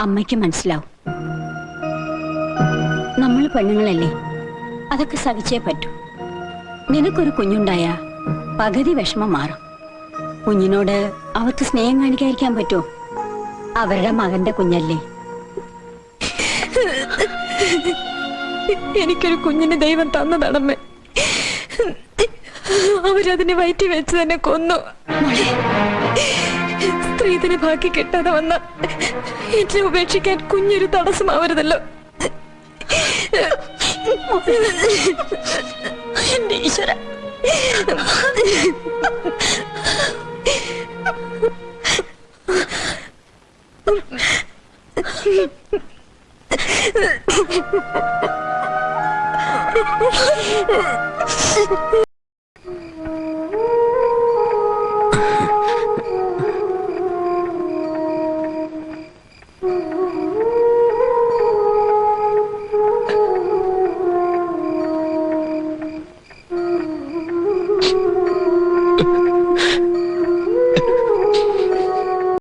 അമ്മയ്ക്ക് മനസ്സിലാവും. നമ്മൾ പെണ്ണുങ്ങളല്ലേ? അതൊക്കെ സഹിച്ചേ പറ്റൂ. നിനക്കൊരു കുഞ്ഞുണ്ടായ പകുതി വിഷമം മാറും. കുഞ്ഞിനോട് അവർക്ക് സ്നേഹം കാണിക്കാതിരിക്കാൻ പറ്റുമോ അവരുടെ മകന്റെ കുഞ്ഞല്ലേ? എനിക്കൊരു കുഞ്ഞിന് ദൈവം തന്നതാണമ്മേ. അവരതിനെ വയറ്റി വെച്ച് തന്നെ കൊന്നു. സ്ത്രീധന ബാക്കി കിട്ടാതെ വന്ന എന്നെ ഉപേക്ഷിക്കാൻ കുഞ്ഞൊരു തടസ്സമാവരുതല്ലോ. എന്റെ ഈശ്വര.